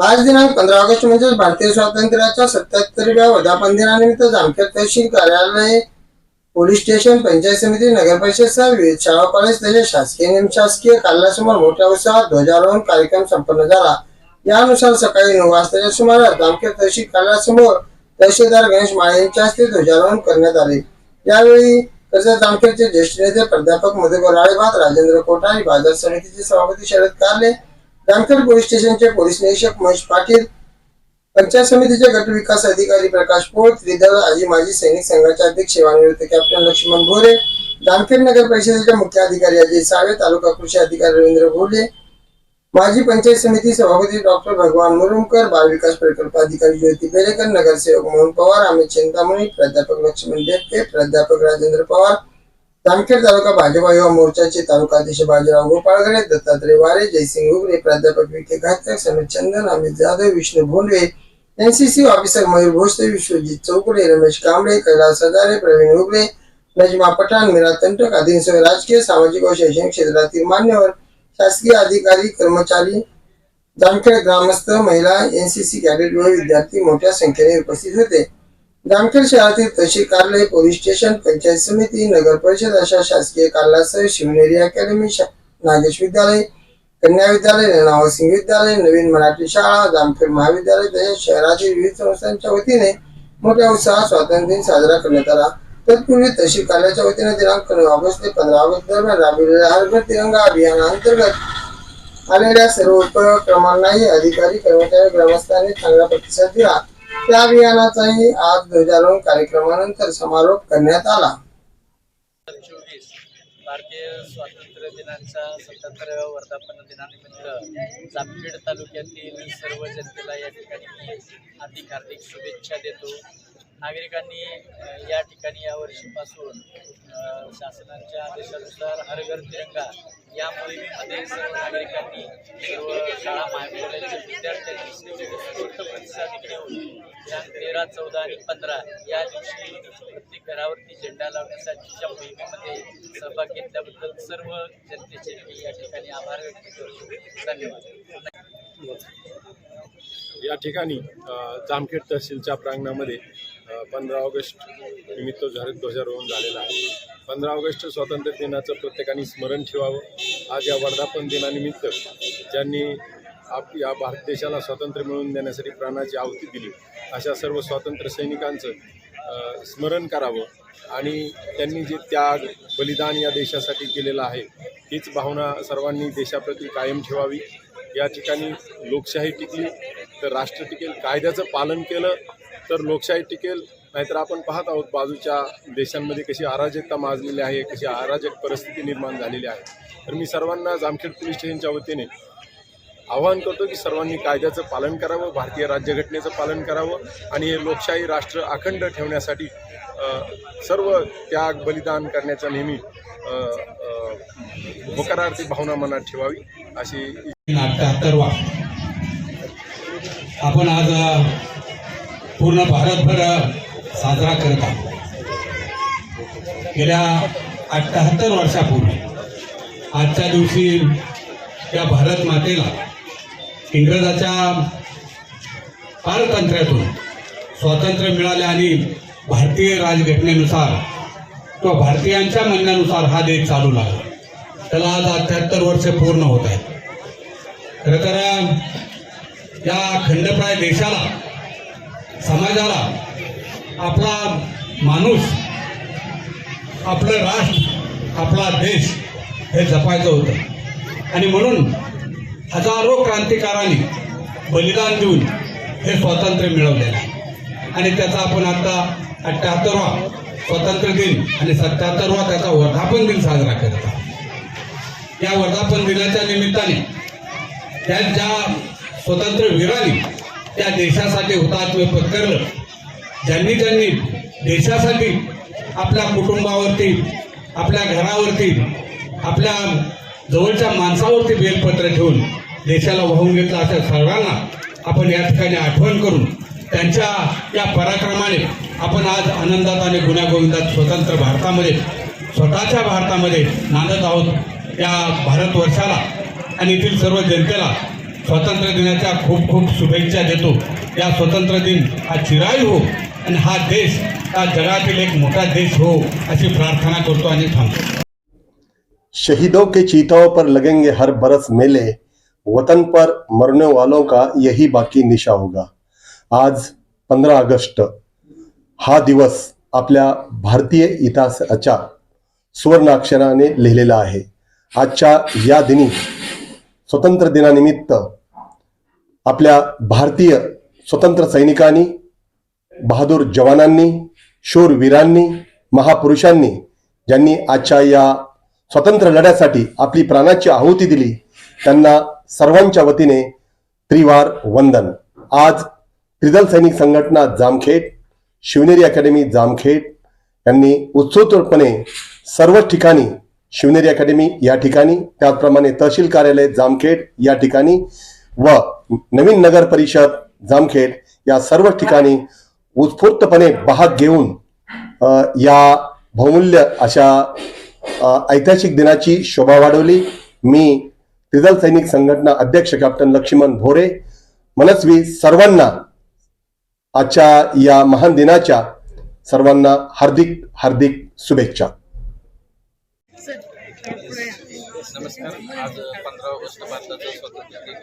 आज दिनांक पंधरा ऑगस्ट म्हणजे भारतीय स्वातंत्र्याच्या सत्याहत्तरव्या वर्धापन दिनानिमित्त जामखेड तहसील कार्यालय पोलीस स्टेशन पंचायत समिती नगर परिषद सह विविध शाळा कॉलेज तसेच शासकीय निमशासकीय कार्यालयासमोर मोठ्या उत्साहात ध्वजारोहण कार्यक्रम संपन्न झाला. यानुसार सकाळी नऊ वाजताच्या सुमारास जामखेड तहसील कार्यालयासमोर तहसीलदार गणेश माळे यांच्या हस्ते ध्वजारोहण करण्यात आले. यावेळी तसेच जामखेडचे ज्येष्ठ नेते प्राध्यापक मधुकर राळेभात राजेंद्र कोठारी बाजार समितीचे सभापती शरद कारले जामखेड पोलीस स्टेशनचे पोलीस निरीक्षक महेश पाटील पंचायत समितीचे गट विकास अधिकारी प्रकाश पोळ श्रीधर आजी माजी सैनिक संघाचे अध्यक्ष सेवानिवृत्त कॅप्टन लक्ष्मण भोरे जामखेड नगर परिषदेचे मुख्य अधिकारी अजय सावे तालुका कृषी अधिकारी रवींद्र भोले माजी पंचायत समिती सभापती डॉक्टर भगवान मुरुमकर बाल विकास प्रकल्प अधिकारी ज्योती बेलेकर नगरसेवक मोहन पवार अमित चिंतामणी प्राध्यापक लक्ष्मण डेपके प्राध्यापक राजेंद्र पवार जामखेड तालुका भाजपा युवा मोर्चाचे तालुका अध्यक्ष बाजीराव गोपाळगडे दत्तात्रय वारे जयसिंग उगरे प्राध्यापक विखे घातक समीर चंदन अमित जाधव विष्णू भोंडवे एनसीसी ऑफिसर मयूर भोसले विश्वजित चौकडे रमेश कांबळे कैलास हजारे प्रवीण उगरे नजमा पठाण मीरा तंटक आदींसह राजकीय सामाजिक व शैक्षणिक क्षेत्रातील मान्यवर शासकीय अधिकारी कर्मचारी जामखेड ग्रामस्थ महिला एनसीसी कॅडेट व विद्यार्थी मोठ्या संख्येने उपस्थित होते. जामखेड शहरातील तहसील कार्यालय पोलीस स्टेशन पंचायत समिती नगर परिषद अशा शासकीय कार्यालयासह शिवनेरी अकॅडमी शा- नागेश विद्यालय कन्या विद्यालय रेणाव सिंग विद्यालय नवीन मराठी शाळा जामखेड महाविद्यालय तसेच शहरातील विविध संस्थांच्या वतीने मोठ्या उत्साहात स्वातंत्र्य दिन साजरा करण्यात आला. तत्पूर्वी तहसील कार्यालयाच्या वतीने दिनांक नऊ ऑगस्ट ते पंधरा ऑगस्ट दरम्यान राबविलेल्या हरभर तिरंगा अभियानाअंतर्गत आलेल्या सर्व उपक्रमांनाही अधिकारी कर्मचारी ग्रामस्थांनी चांगला प्रतिसाद दिला. त्या अभियानाचाही आज ध्वजारोहण कार्यक्रमानंतर समारोप करण्यात आला. चोवीस भारतीय स्वातंत्र्य दिनाच्या सत्याहत्तराव्या वर्धापन दिनानिमित्त जामखेड तालुक्यातील सर्व जनतेला या ठिकाणी मी हार्दिक हार्दिक शुभेच्छा देतो. नागरिकांनी या ठिकाणी यावर्षीपासून वर्षीपासून शासनाच्या आदेशानुसार हर घर तिरंगा या मोहिमेमध्ये सर्व नागरिकांनी सर्व शाळा महाविद्यालयाच्या विद्यार्थ्यांनी प्रतिसाद घेऊन या तेरा चौदा आणि पंधरा या दिवशी प्रत्येक घरावरती झेंडा लावण्यासाठीच्या मोहिमेमध्ये सहभाग घेतल्याबद्दल सर्व जनतेचे मी या ठिकाणी आभार व्यक्त करतो. धन्यवाद. या ठिकाणी जामखेड तहसीलच्या प्रांगणामध्ये पंधरा ऑगस्ट निमित्त झार ध्वजारोहण झालेलं आहे. पंधरा ऑगस्ट स्वातंत्र्य दिनाचं प्रत्येकाने स्मरण ठेवावं. आज या वर्धापन दिनानिमित्त ज्यांनी आप या भारत देशाला स्वातंत्र्य मिळवून देण्यासाठी प्राणाची आहुती दिली अशा सर्व स्वातंत्र्य सैनिकांचं स्मरण करावं आणि त्यांनी जे त्याग बलिदान या देशासाठी केलेलं आहे हीच भावना सर्वांनी देशाप्रती कायम ठेवावी. या ठिकाणी लोकशाही टिकली तर राष्ट्र टिकेल कायद्याचं पालन केलं तर लोकशाही टिकेल नाहीतर आपण पाहत आहोत बाजूच्या देशांमध्ये कशी अराजकता माजलेली आहे कशी अराजक परिस्थिती निर्माण झालेली आहे. तर मी सर्वांना जामखेड पोलीस स्टेशनच्या वतीने आवाहन करतो की सर्वांनी कायद्याचं पालन करावं भारतीय राज्यघटनेचं पालन करावं आणि हे लोकशाही राष्ट्र अखंड ठेवण्यासाठी सर्व त्याग बलिदान करण्याचा नेहमी होकारार्थी भावना मनात ठेवावी अशी आपण आज पूर्ण भारतभर साजरा करत आहोत. गेल्या अठ्ठ्याहत्तर वर्षापूर्वी आजच्या दिवशी या भारत मातेला इंग्रजाच्या पारतंत्र्यातून स्वातंत्र्य मिळाले आणि भारतीय राजघटनेनुसार किंवा भारतीयांच्या म्हणण्यानुसार हा देश चालू लागला. त्याला आज अठ्ठ्याहत्तर वर्ष पूर्ण होत आहेत. खरं तर या खंडप्राय देशाला समाजाला आपला माणूस आपलं राष्ट्र आपला देश हे जपायचं होतं. आणि म्हणून हजारो क्रांतिकारांनी बलिदान देऊन हे स्वातंत्र्य मिळवलेलं आहे. आणि त्याचा आपण आता अठ्ठ्याहत्तरवा स्वातंत्र्य दिन आणि सत्याहत्तरवा त्याचा वर्धापन दिन साजरा करत आहोत. या वर्धापन दिनाच्या निमित्ताने त्या ज्या स्वतंत्र वीरांनी त्या देशासाठी हुतात्म्य पत्करलं. ज्यांनी ज्यांनी देशासाठी आपल्या कुटुंबावरती आपल्या घरावरती आपल्या जवळच्या माणसावरती बेलपत्र ठेवून देशाला वाहून घेतलं अशा सर्वांना आपण या ठिकाणी आठवण करून त्यांच्या या पराक्रमाने आपण आज आनंदात आणि गुण्यागोविंदात स्वतंत्र भारतामध्ये स्वतःच्या भारतामध्ये नांदत आहोत या भारतवर्षाला आणि येथील सर्व जनतेला स्वातंत्र्य दिनाच्या खूप खूप शुभेच्छा देतो. या स्वातंत्र्य दिन हा चिरायू हो आणि हा देश हा जगातील एक मोठा देश हो अशी प्रार्थना करतो आणि थांबतो शहीदों के चीतों पर लगेंगे हर बरस मेले वतन पर मरने वालों का यही बाकी निशा होगा। आज पंधरा ऑगस्ट हा दिवस आपल्या भारतीय इतिहासाच्या सुवर्ण अक्षराने लिहिलेला आहे. आजच्या या दिनी स्वतंत्र दिनानिमित्त आपल्या भारतीय स्वतंत्र सैनिकांनी बहादूर जवानांनी शूरवीरांनी महापुरुषांनी ज्यांनी आजच्या या स्वतंत्र लढ्यासाठी आपली प्राणाची आहुती दिली त्यांना सर्वांच्या वतीने त्रिवार वंदन. आज त्रिदल सैनिक संघटना जामखेड शिवनेरी अकॅडमी जामखेड यांनी उत्सुकपणे सर्व ठिकाणी शिवनेरी अकॅडमी या ठिकाणी त्याचप्रमाणे तहसील कार्यालय जामखेड या ठिकाणी व नवीन नगर परिषद जामखेड या सर्व ठिकाणी उत्स्फूर्तपणे भाग घेऊन या बहुमूल्य अशा ऐतिहासिक दिनाची शोभा वाढवली. मी त्रिदल सैनिक संघटना अध्यक्ष कॅप्टन लक्ष्मण भोरे. मनस्वी सर्वांना आजच्या या महान दिनाच्या सर्वांना हार्दिक हार्दिक शुभेच्छा. नमस्कार. आज पंधरा ऑगस्ट भारताचा स्वातंत्र्य दिन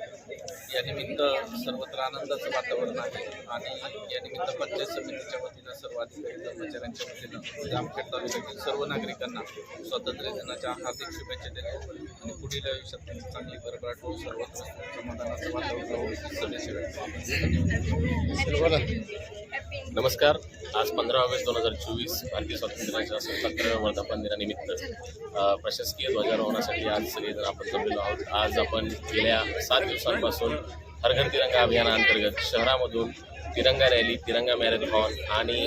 या निमित्त सर्वत्र आनंदाचं वातावरण आहे. आणि या निमित्त पंचायत समितीच्या वतीनं सर्व अधिकारी कर्मचाऱ्यांच्या वतीनं म्हणजे जामखेड तालुक्यातील सर्व नागरिकांना स्वातंत्र्य दिनाच्या हार्दिक शुभेच्छा देतो. आणि पुढील आयुष्यात चांगली भरभराट होऊन सर्वत्र समाधानाचं वातावरण नमस्कार. आज पंधरा ऑगस्ट दोन हजार चोवीस भारतीय स्वातंत्र्य दिनाच्या सत्तराव्या वर्धापन दिनानिमित्त प्रशासकीय ध्वजारोहणासाठी आज सगळेजण आपण जमलेलो आहोत. आज आपण गेल्या सात दिवसांपासून हर घर तिरंगा अभियानाअंतर्गत शहरामधून तिरंगा रॅली तिरंगा मॅरेथॉन आणि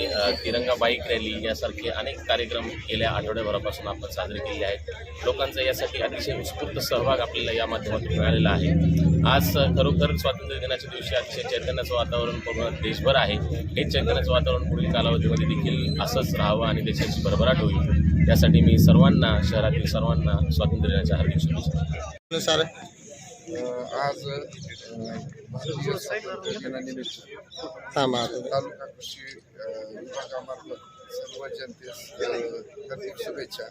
तिरंगा बाईक रॅली यासारखे अनेक कार्यक्रम गेल्या आठवड्याभरापासून आपण साजरे केले आहेत. लोकांचा यासाठी अतिशय उत्स्फूर्त सहभाग आपल्याला या माध्यमातून मिळालेला आहे. आज खरोखर स्वातंत्र्य दिनाच्या दिवशी अतिशय चैतन्याचं वातावरण पूर्ण देशभर आहे. हे चैतन्याचं वातावरण पुढील कालावधीमध्ये देखील असंच राहावं आणि देशाची भरभराट होईल. त्यासाठी मी सर्वांना शहरातील सर्वांना स्वातंत्र्य दिनाच्या हार्दिक शुभेच्छा सर आज भारतीय स्वातंत्र्य दिनानिमित्त. तालुका कृषी विभागामार्फत सर्व जनतेस हार्दिक शुभेच्छा.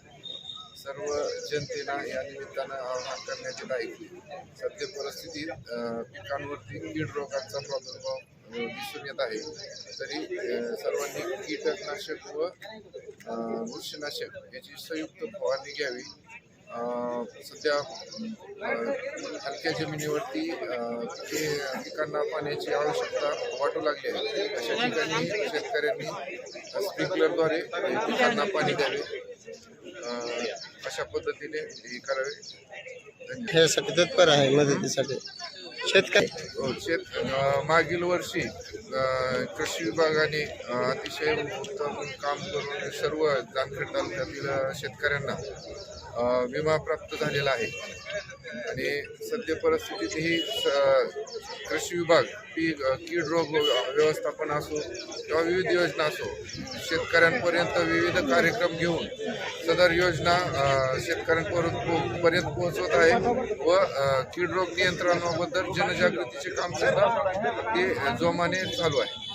सर्व जनतेला या निमित्तानं आवाहन करण्यात येत आहे. सध्या परिस्थितीत पिकांवरती कीड रोगांचा प्रादुर्भाव दिसून येत आहे. तरी सर्वांनी कीटकनाशक व बुरशीनाशक याची संयुक्त फवारणी घ्यावी. सध्या हलक्या जमिनीवरती जे पिकांना पाण्याची आवश्यकता वाटू लागली आहे अशा ठिकाणी शेतकऱ्यांनी स्प्रिंकलरद्वारे पिकांना पाणी द्यावे. अशा पद्धतीने हे करावे. धन्यवाद ह्यासाठी तत्पर आहे मदतीसाठी. शेतकरी. हो, शेत मागील वर्षी कृषी विभागाने अतिशय उत्तम काम करून सर्व जामखेड तालुक्यातील शेतकऱ्यांना विमा प्राप्त झालेला आहे. आणि सद्य परिस्थितीतही कृषी विभाग पीक कीड रोग व्यवस्थापन असो किंवा विविध योजना असो शेतकऱ्यांपर्यंत विविध कार्यक्रम घेऊन सदर योजना शेतकऱ्यांपर्यंत पो- पर्यंत पोहोचवत आहे व कीड रोग नियंत्रणाबद्दल जनजागृतीचे काम सुद्धा हे जोमाने चालू आहे.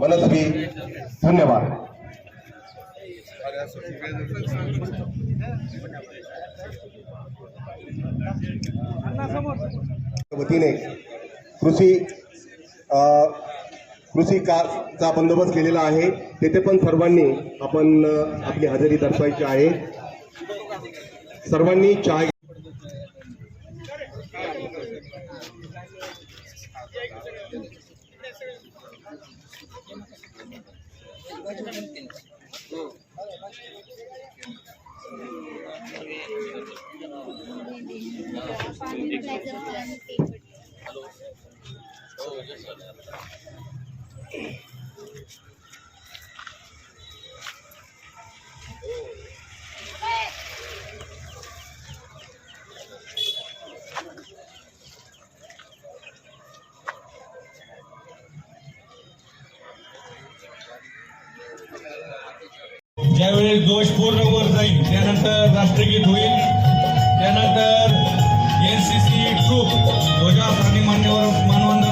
मनस्वी धन्यवाद. वतीने कृषी कृषी कारचा बंदोबस्त केलेला आहे. तेथे पण सर्वांनी आपण आपली हजेरी दर्शवायची आहे. सर्वांनी चहा Hello. Oh, yes, sir. त्यावेळेस दोष पूर्ण वर जाईल. त्यानंतर राष्ट्रगीत होईल. त्यानंतर एन सी सी ट्रूप ध्वजा आणि मान्यवर मानवंदना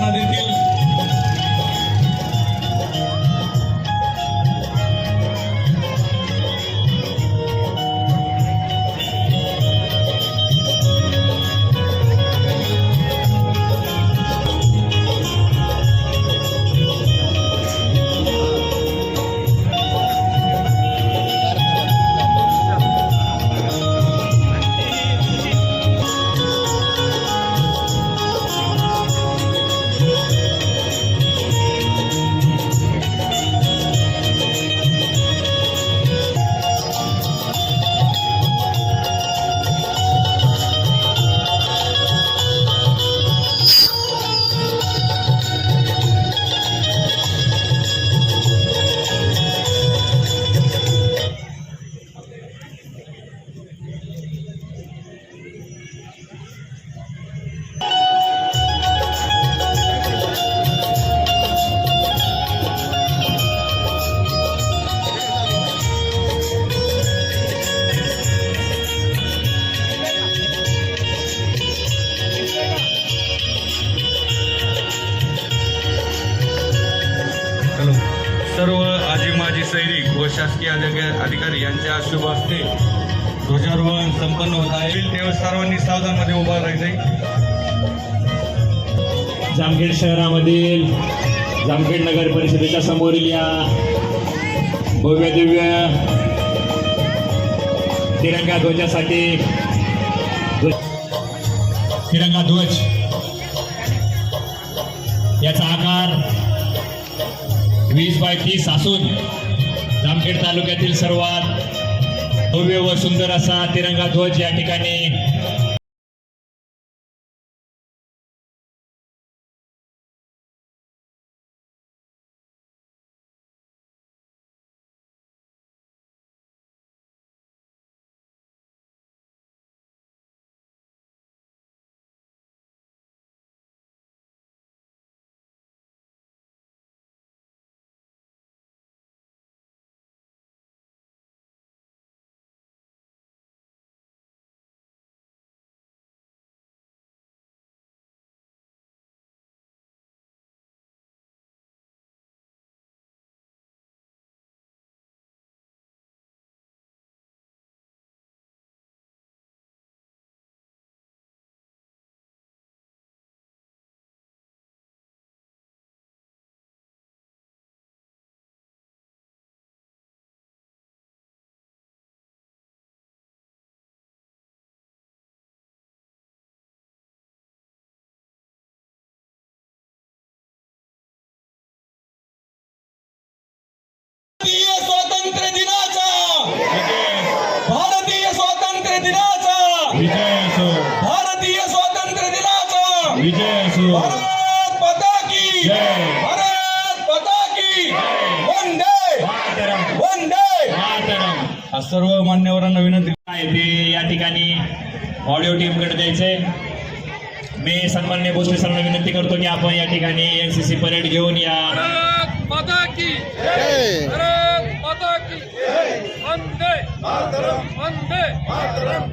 यांच्या शुभ हस्ते ध्वजारोहण संपन्न होत आहे. तेव्हा सर्वांनी सावधानमध्ये उभा राहायचंय. जामखेड शहरामधील जामखेड नगर परिषदेच्या समोरील या भव्य दिव्य तिरंगा ध्वजासाठी ध्वज- तिरंगा ध्वज. याचा आकार वीस बाय तीस असून जामखेड तालुक्यातील सर्वात भव्य व सुंदर असा तिरंगा ध्वज या ठिकाणी दिनाचा विजय असो भारत माता की जय. भारत माता की वंदे वंदे सर्व मान्यवरांना विनंती आहे ते या ठिकाणी ऑडिओ टीमकडे द्यायचंय मी सन्मान्य भोसले सरांना विनंती करतो की आपण या ठिकाणी एनसीसी परेड घेऊन या भारत माता की भारत माता की वंदे वंदे सावधान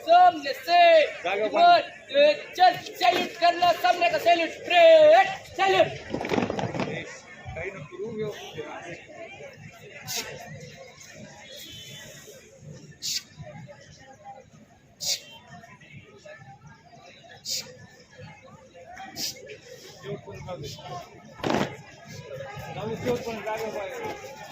सामने से चल सॅल्यूट करला सामने का सॅल्यूट ट्रेट सॅल्यूट पण